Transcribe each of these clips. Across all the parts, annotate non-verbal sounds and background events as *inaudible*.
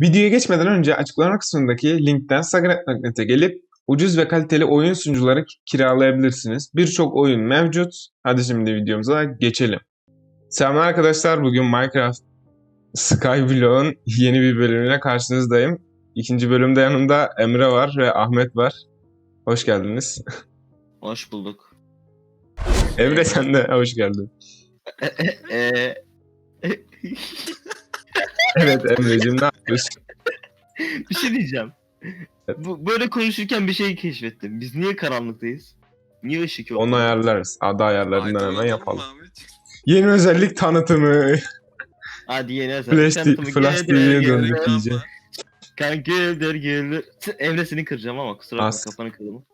Videoya geçmeden önce açıklama kısmındaki linkten Sagranet.net'e gelip ucuz ve kaliteli oyun sunucuları kiralayabilirsiniz. Birçok oyun mevcut. Hadi şimdi videomuza geçelim. Selamlar arkadaşlar. Bugün Minecraft Skyblock'un *laughs* yeni bir bölümüyle karşınızdayım. İkinci bölümde yanımda Emre var ve Ahmet var. Hoş geldiniz. *laughs* Hoş bulduk. Emre sen de hoş geldin. *laughs* Evet Emre'cim ne yapıyorsun? *laughs* bir şey diyeceğim. Bu, böyle konuşurken bir şey keşfettim. Biz niye karanlıktayız? Niye ışık yok? Onu ayarlarız. Ada ayarlarından hemen yapalım. Yeni özellik tanıtımı. Hadi yeni özel. Flash, Tanıtımı Flash TV'ye döndük iyice. Kanka gelir gelir. Emre seni kıracağım ama kusura bakma kafanı kırdım.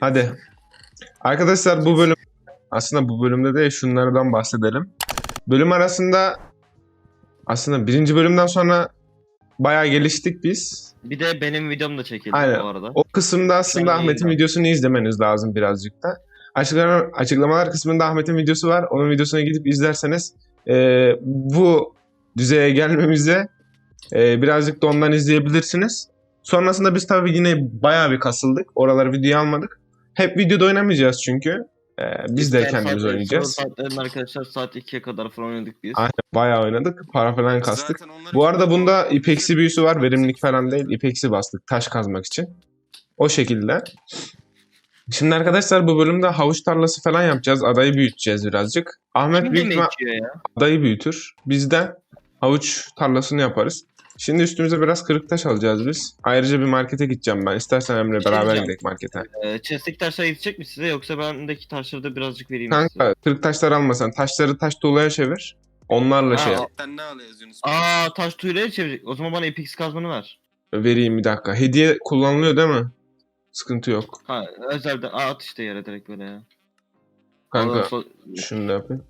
Hadi. Arkadaşlar bu bölüm aslında bu bölümde de şunlardan bahsedelim. Bölüm arasında aslında birinci bölümden sonra bayağı geliştik biz. Bir de benim videom da çekildi Aynen. bu arada. O kısımda aslında Ben Ahmet'in videosunu izlemeniz lazım birazcık da. Açıklama, açıklamalar kısmında Ahmet'in videosu var. Onun videosuna gidip izlerseniz eee, bu düzeye gelmemize eee, birazcık da ondan izleyebilirsiniz. Sonrasında biz tabii yine bayağı bir kasıldık. Oraları videoya almadık. Hep videoda oynamayacağız çünkü. Eee, biz de İster kendimiz oynayacağız. Saatlerin arkadaşlar saat 2'ye kadar falan oynadık biz. Aynen bayağı oynadık. Para falan Biz kastık. Bu arada bunda ipeksi büyüsü var. Verimlilik falan değil. İpeksi bastık taş kazmak için. O şekilde. Şimdi arkadaşlar bu bölümde havuç tarlası falan yapacağız. Adayı büyüteceğiz birazcık. Ahmet Kim büyük adayı büyütür. Biz de havuç tarlasını yaparız. Şimdi üstümüze biraz kırık taş alacağız biz. Ayrıca bir markete gideceğim ben. İstersen Emre şey beraber gidelim markete. Ee, chest'teki taşlar yetecek mi size yoksa bendeki taşları da birazcık vereyim mi size? Kanka kırık taşlar almasan. Taşları taş tuğlaya çevir. Onlarla şey yap. Sen ne alıyorsunuz? Aa taş tuğlayı çevirecek. O zaman bana epix kazmanı ver. vereyim bir dakika. Hediye kullanılıyor değil mi? Sıkıntı yok. Ha özelden Aa, at işte yere direkt böyle ya. Kanka so- Şunu da yapayım.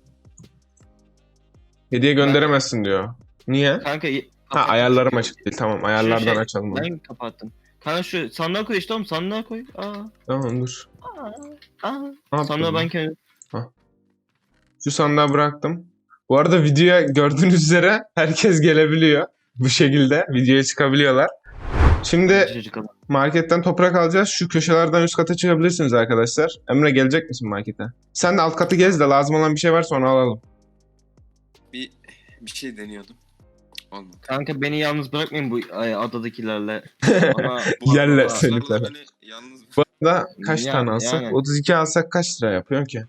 Hediye gönderemezsin diyor. Niye? Kanka Ha ayarlarım açık değil. Tamam ayarlardan şey, açalım onu. Ben kapattım. Kanka şu sandığa koy işte oğlum sandığa koy. Aa. Tamam dur. Aa. Aa. Ne Sandığa ben kendim. Şu sandığa bıraktım. Bu arada videoya gördüğünüz üzere herkes gelebiliyor. Bu şekilde videoya çıkabiliyorlar. Şimdi Çocuk adam. marketten toprak alacağız. Şu köşelerden üst kata çıkabilirsiniz arkadaşlar. Emre gelecek misin markete? Sen de alt katı gez de lazım olan bir şey varsa onu alalım. Bir, bir şey deniyordum. Olmadı. Kanka beni yalnız bırakmayın bu ay, adadakilerle. *laughs* Bana Bu Yerler arada seni beni Yalnız Bu arada kaç Yani- tane alsak? yani. 32 alsak kaç lira yapıyor ki?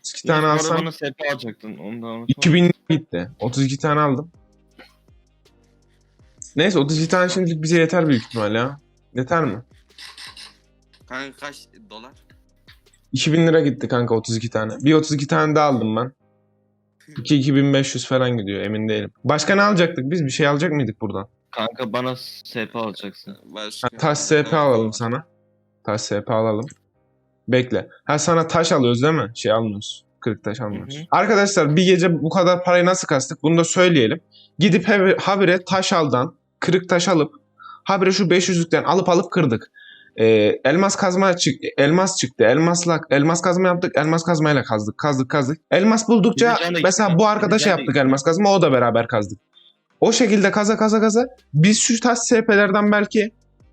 32 Yunus, tane arada alsam bana alacaktın. Onu da unutma. 2000 gitti. 32 tane aldım. Neyse 32 tane şimdilik bize yeter büyük ihtimal ya. Yeter mi? kanka kaç dolar? 2000 lira gitti kanka 32 tane. Bir 32 tane daha aldım ben. 2 2500 falan gidiyor emin değilim. Başka ne alacaktık biz? Bir şey alacak mıydık buradan? Kanka bana SP alacaksın. Başka. Ha, taş SP alalım sana. Taş SP alalım. Bekle. Ha sana taş alıyoruz değil mi? Şey almıyoruz. Kırık taş almıyoruz. Hı hı. Arkadaşlar bir gece bu kadar parayı nasıl kastık? Bunu da söyleyelim. Gidip habire taş aldan kırık taş alıp habire şu 500'lükten alıp alıp kırdık. Ee, elmas kazma çık elmas çıktı. Elmasla elmas kazma yaptık. Elmas kazmayla kazdık. Kazdık kazdık. Elmas buldukça Gideceğim de mesela gideceğim. bu arkadaşa Gideceğim de yaptık elmas kazma. O da beraber kazdık. O şekilde kaza kaza kaza biz şu taş SP'lerden belki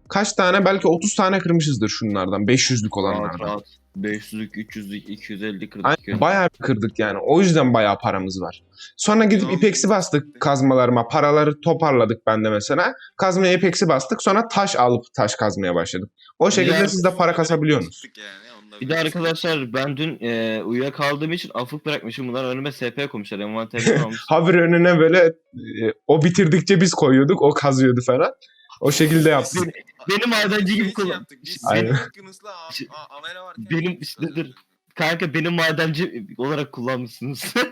kaç tane belki 30 tane kırmışızdır şunlardan 500'lük Rahat olanlardan. rahat. 500'lük, 300'lük, 250 kırdık. Aynen, ya. bayağı bir kırdık yani. O yüzden bayağı paramız var. Sonra gidip Tamam. ipeksi bastık kazmalarıma. Paraları toparladık ben de mesela. Kazmaya ipeksi bastık. Sonra taş alıp taş kazmaya başladık. O şekilde Ya- siz de para kasabiliyorsunuz. Yani, Bir de arkadaşlar ben dün e, uyuyakaldığım için afık bırakmışım. Bunlar önüme SP koymuşlar. Envanterimi *laughs* almış. Habire önüne böyle e, o bitirdikçe biz koyuyorduk. O kazıyordu falan. O şekilde yaptık. Beni- Benim madenci gibi Biz kullan. Biz Aynen. Şey- Amele varken Benim işte dur. Kanka benim madenci olarak kullanmışsınız. *laughs*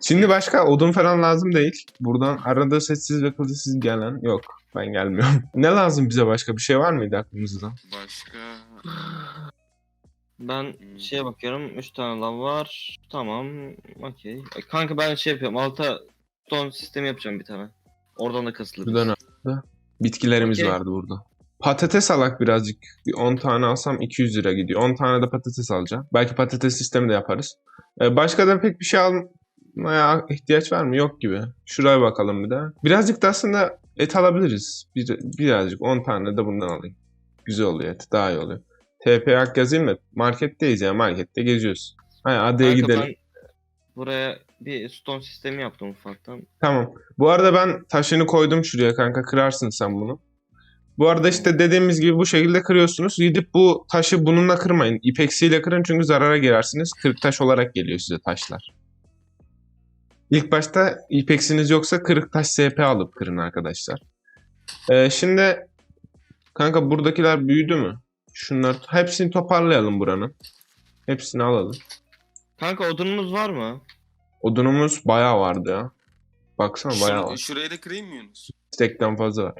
Şimdi başka odun falan lazım değil. Buradan arada sessiz ve kılıçsız gelen yok. Ben gelmiyorum. *laughs* ne lazım bize başka? Bir şey var mıydı aklımızda? Başka... ben şeye bakıyorum. 3 tane lav var. Tamam. Okey. E, Kanka ben şey yapıyorum. Alta stone sistemi yapacağım bir tane. Oradan da kasılır. Buradan aldı. Bitkilerimiz Okey. vardı burada. Patates alak birazcık. Bir 10 tane alsam 200 lira gidiyor. 10 tane de patates alacağım. Belki patates sistemi de yaparız. Ee, başka da pek bir şey al Buna ihtiyaç var mı? Yok gibi. Şuraya bakalım bir de. Birazcık da aslında et alabiliriz. Bir, birazcık 10 tane de bundan alayım. Güzel oluyor et. Daha iyi oluyor. TP hak yazayım da marketteyiz ya. Markette geziyoruz. Hayır adaya Kanka gidelim. ben buraya bir stone sistemi yaptım ufaktan. Tamam. Bu arada ben taşını koydum şuraya kanka. Kırarsın sen bunu. Bu arada işte dediğimiz gibi bu şekilde kırıyorsunuz. Gidip bu taşı bununla kırmayın. İpeksiyle kırın çünkü zarara girersiniz. Kırık taş olarak geliyor size taşlar. İlk başta ipeksiniz yoksa kırık taş SP alıp kırın arkadaşlar. Ee, şimdi kanka buradakiler büyüdü mü? Şunlar hepsini toparlayalım buranın. Hepsini alalım. Kanka odunumuz var mı? Odunumuz bayağı vardı ya. Baksana bayağı var. Şur- şurayı da kırayım mı Yunus? Stekten fazla var.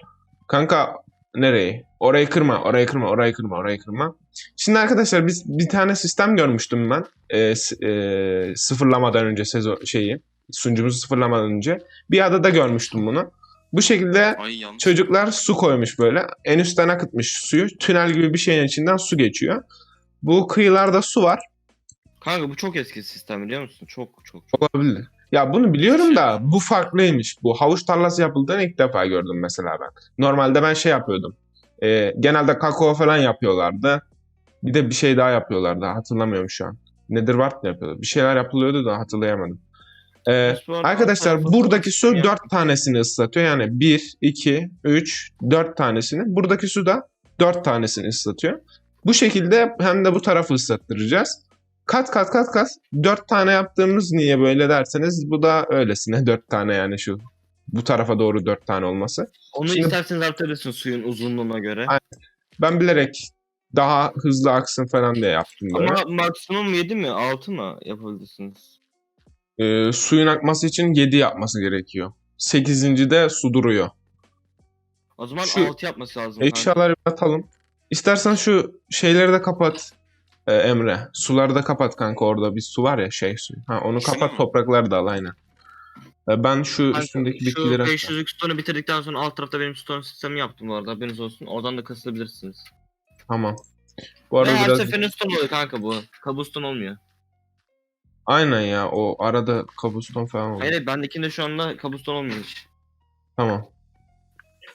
Kanka nereye? Orayı kırma, orayı kırma, orayı kırma, orayı kırma. Şimdi arkadaşlar biz bir tane sistem görmüştüm ben. Ee, s- ee, sıfırlamadan önce sezon şeyi, sunucumuzu sıfırlamadan önce. Bir adada görmüştüm bunu. Bu şekilde Ay yanlış. çocuklar su koymuş böyle. En üstten akıtmış suyu. Tünel gibi bir şeyin içinden su geçiyor. Bu kıyılarda su var. Kanka bu çok eski sistem biliyor musun? Çok çok çok. Olabilir. Ya bunu biliyorum da bu farklıymış. Bu havuç tarlası yapıldığını ilk defa gördüm mesela ben. Normalde ben şey yapıyordum. Ee, genelde kakao falan yapıyorlardı. Bir de bir şey daha yapıyorlardı. Hatırlamıyorum şu an. Nedir var mı yapıyordu? Bir şeyler yapılıyordu da hatırlayamadım. Ee, arkadaşlar buradaki su Ya- 4 tanesini ıslatıyor. Yani 1, 2, 3, 4 tanesini. Buradaki su da 4 tanesini ıslatıyor. Bu şekilde hem de bu tarafı ıslattıracağız. Kat kat kat kat 4 tane yaptığımız niye böyle derseniz bu da öylesine 4 tane yani şu bu tarafa doğru 4 tane olması. Onu Şimdi- isterseniz arttırırsın suyun uzunluğuna göre. Aynen. Ben bilerek daha hızlı aksın falan diye yaptım böyle. Ama maksimum 7 mi 6 mı yapabilirsiniz? Ee, suyun akması için 7 yapması gerekiyor. 8. de su duruyor. O zaman Şu 6 yapması lazım. Eşyaları atalım. İstersen şu şeyleri de kapat e, Emre. Suları da kapat kanka orada bir su var ya şey suyu. Ha onu Şunu kapat mu? toprakları da al aynen. E, Ben şu Kanka, üstündeki Şu bitkileri 500'lük stone'u bitirdikten sonra alt tarafta benim stone sistemi yaptım bu arada haberiniz olsun. Oradan da kasılabilirsiniz. Tamam. Bu arada Ve her biraz seferinde stone oluyor kanka bu. Kabuston olmuyor. aynen ya o arada kabuston falan oluyor. Hayır hayır, bendekinde şu anda kabuston olmuyor hiç. Tamam.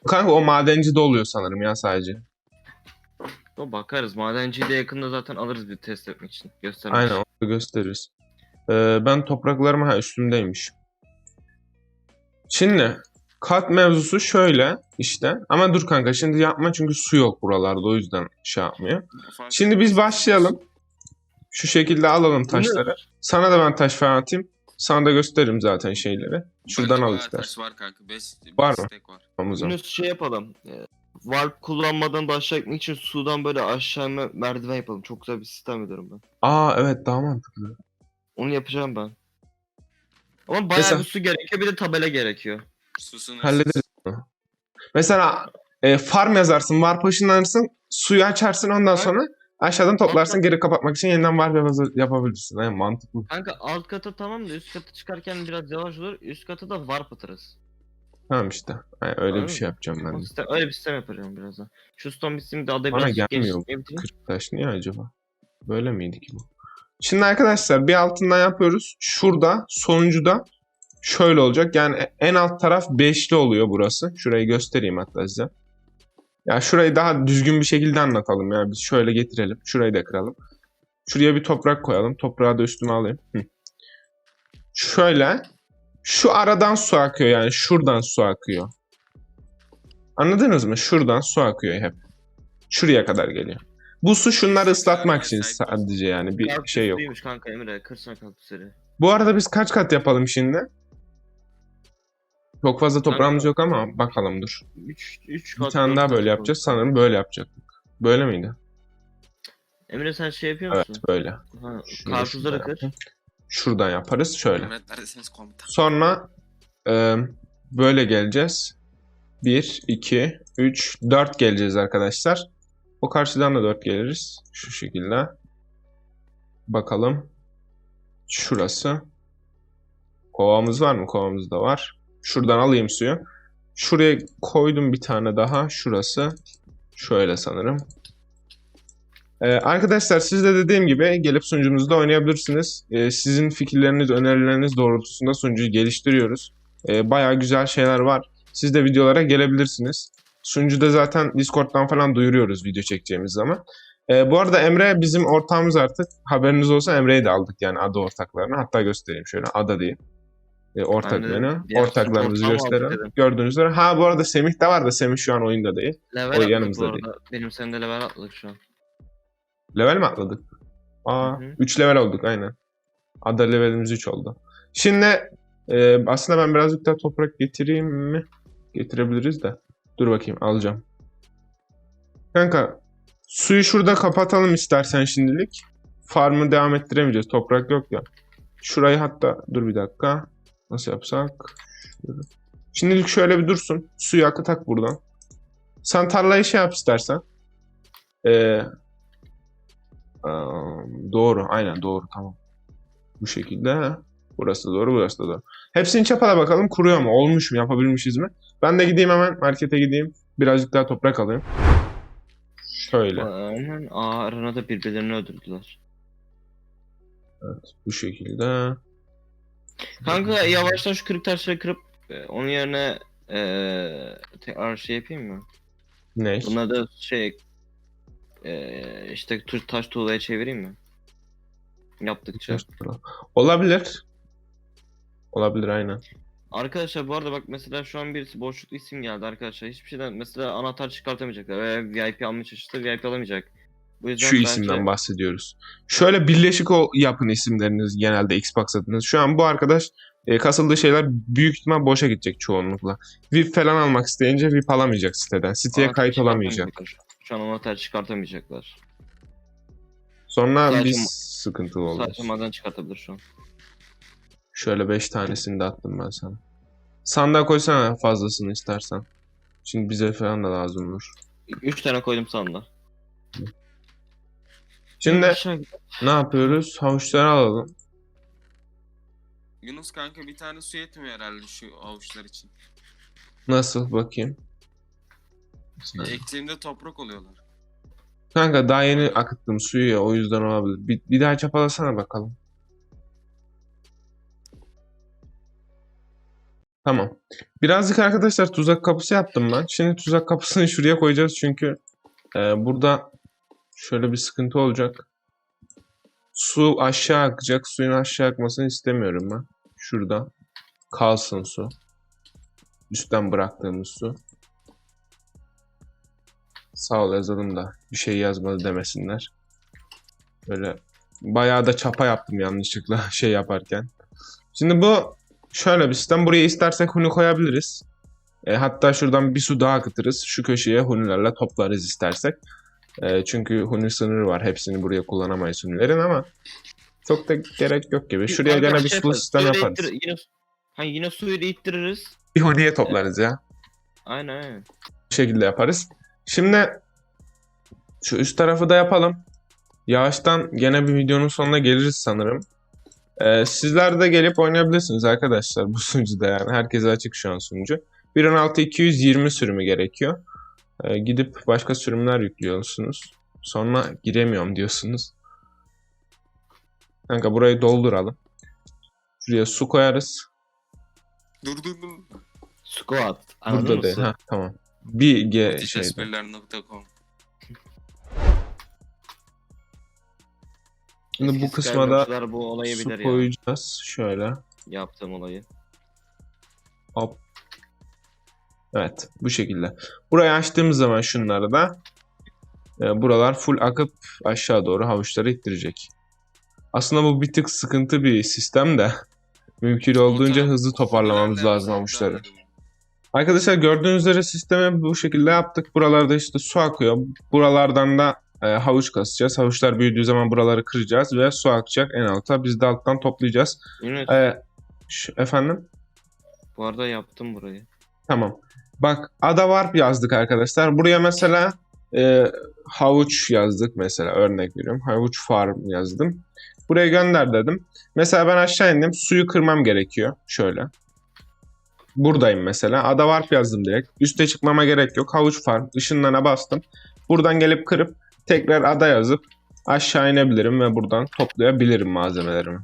Kanka o madenci de oluyor sanırım ya sadece. O bakarız. Madenciyi de yakında zaten alırız bir test etmek için. Göstermek Aynen için. onu da gösteririz. Ee, ben topraklarım ha üstümdeymiş. Şimdi kat mevzusu şöyle işte. Ama dur kanka şimdi yapma çünkü su yok buralarda o yüzden şey yapmıyor. Şimdi biz başlayalım. Şu şekilde alalım taşları. Sana da ben taş falan atayım. Sana da gösteririm zaten şeyleri. Şuradan al taş var kanka. 5 Var mı? Stack var. Tamam o zaman. Yunus şey yapalım. Ee, Warp kullanmadan da aşağı gitmek için sudan böyle aşağı inme merdiven yapalım. Çok güzel bir sistem ediyorum ben. Aa evet daha mantıklı. Onu yapacağım ben. Ama bayağı Mesela- bir su gerekiyor bir de tabela gerekiyor. Susunu Hallederiz bunu. Mesela e, farm yazarsın, warp ışınlanırsın, suyu açarsın ondan Aynen. sonra aşağıdan toplarsın geri kapatmak için yeniden warp yap- yapabilirsin. Yani mantıklı. Kanka alt kata tamam da üst kata çıkarken biraz yavaş olur. Üst kata da warp atarız. Tamam işte. Yani öyle bir Anladın şey yapacağım ben de. sistem, öyle bir sistem yapacağım birazdan. Şu stone bitsin de adayı Bana gelmiyor genişletmeyi bitireyim. 40 taş niye acaba? Böyle miydi ki bu? Şimdi arkadaşlar bir altından yapıyoruz. Şurada sonuncuda şöyle olacak. Yani en alt taraf beşli oluyor burası. Şurayı göstereyim hatta size. Ya şurayı daha düzgün bir şekilde anlatalım ya. Biz şöyle getirelim. Şurayı da kıralım. Şuraya bir toprak koyalım. Toprağı da üstüme alayım. Hı. Şöyle. Şu aradan su akıyor yani. Şuradan su akıyor. Anladınız mı? Şuradan su akıyor hep. Şuraya kadar geliyor. Bu su şunları ıslatmak için sadece yani bir şey yok. kanka Emre. Kırsana kaktüsleri. Bu arada biz kaç kat yapalım şimdi? Çok fazla toprağımız yok ama bakalım dur. 3 3 Bir tane daha böyle yapacağız. Sanırım böyle yapacaktık. Böyle miydi? Emre sen şey yapıyor Evet musun? böyle. Ha, Şunu karpuzları kır. yapayım. Şuradan yaparız şöyle. Sonra e, böyle geleceğiz. 1, 2, 3, 4 geleceğiz arkadaşlar. O karşıdan da 4 geliriz. Şu şekilde. Bakalım. Şurası. Kovamız var mı? Kovamız da var. Şuradan alayım suyu. Şuraya koydum bir tane daha. Şurası. Şöyle sanırım. Ee, arkadaşlar siz de dediğim gibi gelip sunucumuzda oynayabilirsiniz. Ee, sizin fikirleriniz, önerileriniz doğrultusunda sunucuyu geliştiriyoruz. Ee, bayağı güzel şeyler var. Siz de videolara gelebilirsiniz. Sunucuda zaten Discord'dan falan duyuruyoruz video çekeceğimiz zaman. Ee, bu arada Emre bizim ortağımız artık. Haberiniz olsa Emre'yi de aldık yani adı ortaklarına. Hatta göstereyim şöyle ada değil. Ee, ortaklığını. diğer Ortaklarımızı gösterelim. Gördüğünüz üzere. Ha bu arada Semih de var da Semih şu an oyunda değil. Level O yanımızda arada. Benim sende level atladık şu an. Level mi atladık? Aa, Hı hı. 3 level olduk aynen. Ada levelimiz 3 oldu. Şimdi e, aslında ben birazcık daha toprak getireyim mi? Getirebiliriz de. Dur bakayım alacağım. Kanka suyu şurada kapatalım istersen şimdilik. Farmı devam ettiremeyeceğiz. Toprak yok ya. Şurayı hatta dur bir dakika. Nasıl yapsak? Şimdilik şöyle bir dursun. Suyu akıtak buradan. Sen tarlayı şey yap istersen. Ee, doğru. Aynen doğru. Tamam. Bu şekilde. Burası da doğru. Burası da doğru. Hepsini çapala bakalım. Kuruyor mu? Olmuş mu? Yapabilmişiz mi? Ben de gideyim hemen markete gideyim. Birazcık daha toprak alayım. Şöyle. Aynen. Aa arana da birbirlerini öldürdüler. Bu şekilde. Kanka yavaştan şu kırık taşları kırıp e, onun yerine e, tekrar şey yapayım mı? Ne? Bunları da şey e, işte tu- taş tuğlaya çevireyim mi? Yaptıkça. Olabilir. Olabilir aynen. Arkadaşlar bu arada bak mesela şu an birisi boşluklu isim geldi arkadaşlar. Hiçbir şeyden mesela anahtar çıkartamayacaklar veya VIP almaya çalışırsa VIP alamayacak. Bu yüzden Şu bence- isimden bahsediyoruz. Şöyle birleşik o yapın isimleriniz genelde Xbox adınız. Şu an bu arkadaş e, kasıldığı şeyler büyük ihtimal boşa gidecek çoğunlukla. VIP falan almak isteyince VIP alamayacak siteden. Siteye anahtar kayıt olamayacak. çıkartamayacaklar. Şu an anahtar çıkartamayacaklar. Sonra Sadece biz ma- sıkıntılı oluruz. Sadece maden çıkartabilir şu an. Şöyle 5 tanesini de attım ben sana. Sandığa koysana fazlasını istersen. Şimdi bize falan da lazım olur. 3 tane koydum sandığa. Şimdi Aşağı git. ne yapıyoruz? Havuçları alalım. Yunus kanka bir tane su yetmiyor herhalde şu avuçlar için. Nasıl bakayım. Ektiğimde toprak oluyorlar. Kanka daha yeni akıttım suyu ya o yüzden olabilir. Bir, bir daha çapalasana bakalım. Tamam. Birazcık arkadaşlar tuzak kapısı yaptım ben. Şimdi tuzak kapısını *laughs* şuraya koyacağız çünkü e, burada şöyle bir sıkıntı olacak. Su aşağı akacak. Suyun aşağı akmasını istemiyorum ben. Şurada kalsın su. Üstten bıraktığımız su. Sağ ol yazalım da bir şey yazmadı demesinler. Böyle bayağı da çapa yaptım yanlışlıkla *laughs* şey yaparken. Şimdi bu şöyle bir sistem. Buraya istersek huni koyabiliriz. E, hatta şuradan bir su daha akıtırız. Şu köşeye hunilerle toplarız istersek. E, çünkü huni sınırı var. Hepsini buraya kullanamayız hunilerin ama çok da gerek yok gibi. Şuraya gene şey bir sulu yaparız, sistem yaparız. yine, ha, yine suyu da ittiririz. Bir huniye toplarız ya. Aynen aynen. Bu şekilde yaparız. Şimdi şu üst tarafı da yapalım. Yavaştan gene bir videonun sonuna geliriz sanırım. Ee, sizler de gelip oynayabilirsiniz arkadaşlar bu *laughs* sunucuda yani. Herkese açık şu an sunucu. 1.16 220 sürümü gerekiyor. Ee, gidip başka sürümler yüklüyorsunuz. Sonra giremiyorum diyorsunuz. Kanka burayı dolduralım. Şuraya su koyarız. Dur dur dur. Squat. Burada değil. Ha, tamam. Bir G şeyde. Şimdi bu Eski kısma da bu olayı su bilir ya. koyacağız. Şöyle. Yaptığım olayı. Hop. Evet bu şekilde. Burayı açtığımız zaman şunları da e, buralar full akıp aşağı doğru havuçları ittirecek. Aslında bu bir tık sıkıntı bir sistem de mümkün olduğunca hızlı toparlamamız lazım havuçları. Arkadaşlar gördüğünüz üzere sistemi bu şekilde yaptık. Buralarda işte su akıyor. Buralardan da e, havuç kasacağız. Havuçlar büyüdüğü zaman buraları kıracağız ve su akacak en alta. Biz de alttan toplayacağız. Yunus, E, şu- efendim? bu arada yaptım burayı. Tamam. Bak ada warp yazdık arkadaşlar. Buraya mesela e, havuç yazdık mesela örnek veriyorum. Havuç farm yazdım. Buraya gönder dedim. Mesela ben aşağı indim. Suyu kırmam gerekiyor. Şöyle. Buradayım mesela. Ada warp yazdım direkt. Üste çıkmama gerek yok. Havuç farm. Işınlarına bastım. Buradan gelip kırıp tekrar ada yazıp aşağı inebilirim ve buradan toplayabilirim malzemelerimi.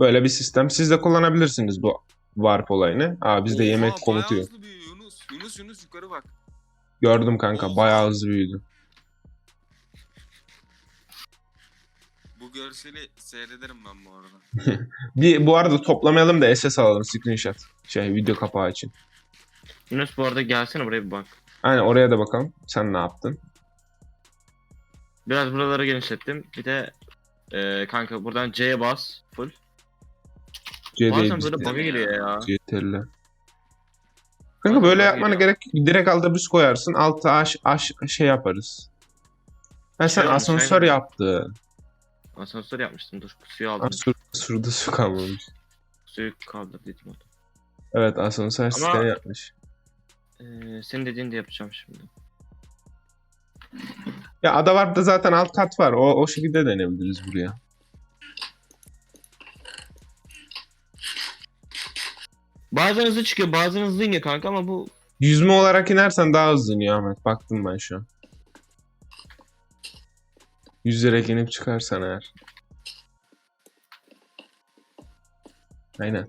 Böyle bir sistem. Siz de kullanabilirsiniz bu warp olayını. Aa bizde Oha, yemek komutu yok. Yunus. Yunus Yunus yukarı bak. Gördüm kanka bayağı hızlı büyüdü. Bu görseli seyrederim ben bu arada. *laughs* Bir, bu arada toplamayalım da SS alalım screenshot. Şey video kapağı için. Yunus bu arada gelsene buraya bir bak. Aynen oraya da bakalım. Sen ne yaptın? Biraz buraları genişlettim. Bir de e, kanka buradan C'ye bas full. Bazen CD böyle bug'a giriyor ya. CTRL. Kanka böyle yapmana gerek direkt alta bus koyarsın. Alta aş, aş şey yaparız. Ha sen Şey asansör aynen. Asansör yapmıştım dur suyu aldım. sur, surda su kalmamış. Suyu kaldır dedim orada. Evet asansör sistemi yapmış. Ee, senin dediğini de yapacağım şimdi. Ya ada var da zaten alt kat var. O, o şekilde denebiliriz buraya. Bazen hızlı çıkıyor bazen hızlı iniyor kanka ama bu Yüzme olarak inersen daha hızlı iniyor Ahmet. Baktım ben şu an. Yüzerek inip çıkarsan eğer. Aynen.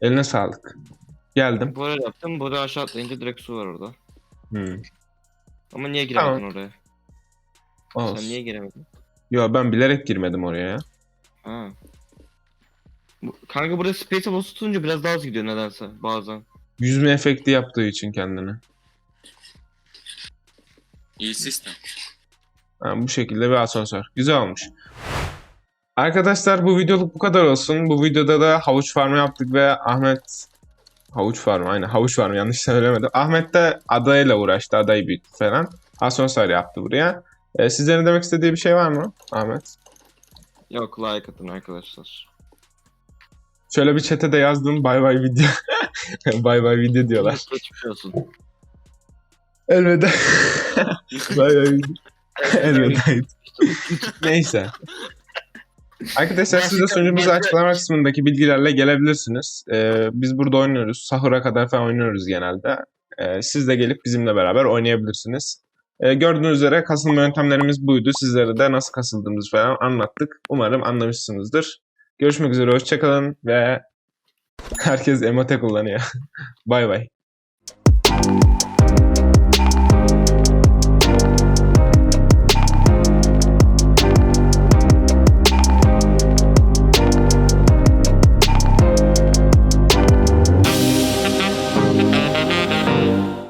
Eline sağlık. Geldim. böyle yaptım. Buradan aşağı atlayınca direkt su var orada. Hmm. Ama niye giremedin Tamam. oraya? Olsun. Sen niye giremedin? Yo ben bilerek girmedim oraya ya. Ha. Bu, kanka burada space'e basılı tutunca biraz daha hızlı gidiyor nedense bazen. Yüzme efekti yaptığı için kendine. İyi sistem. Ha, bu şekilde bir asansör. Güzel olmuş. Arkadaşlar bu videoluk bu kadar olsun. Bu videoda da havuç farmı yaptık ve Ahmet havuç farmı aynen havuç farmı yanlış söylemedim. Ahmet de adayla uğraştı. Adayı büyüttü falan. Asansör yaptı buraya. Ee, sizlerin demek istediği bir şey var mı Ahmet? Yok like atın arkadaşlar. Şöyle bir chat'e de yazdım bay bay video. *laughs* bay bay video diyorlar. Geçmiş olsun. Elveda. *laughs* bay bay video. Elveda. *laughs* Neyse. Arkadaşlar siz de sunucumuza açıklama kısmındaki bilgilerle gelebilirsiniz. Ee, biz burada oynuyoruz. Sahura kadar falan oynuyoruz genelde. Ee, siz de gelip bizimle beraber oynayabilirsiniz. Ee, gördüğünüz üzere kasılma yöntemlerimiz buydu. Sizlere de nasıl kasıldığımızı falan anlattık. Umarım anlamışsınızdır. Görüşmek üzere, hoşçakalın ve herkes emote kullanıyor. *laughs* bay bay.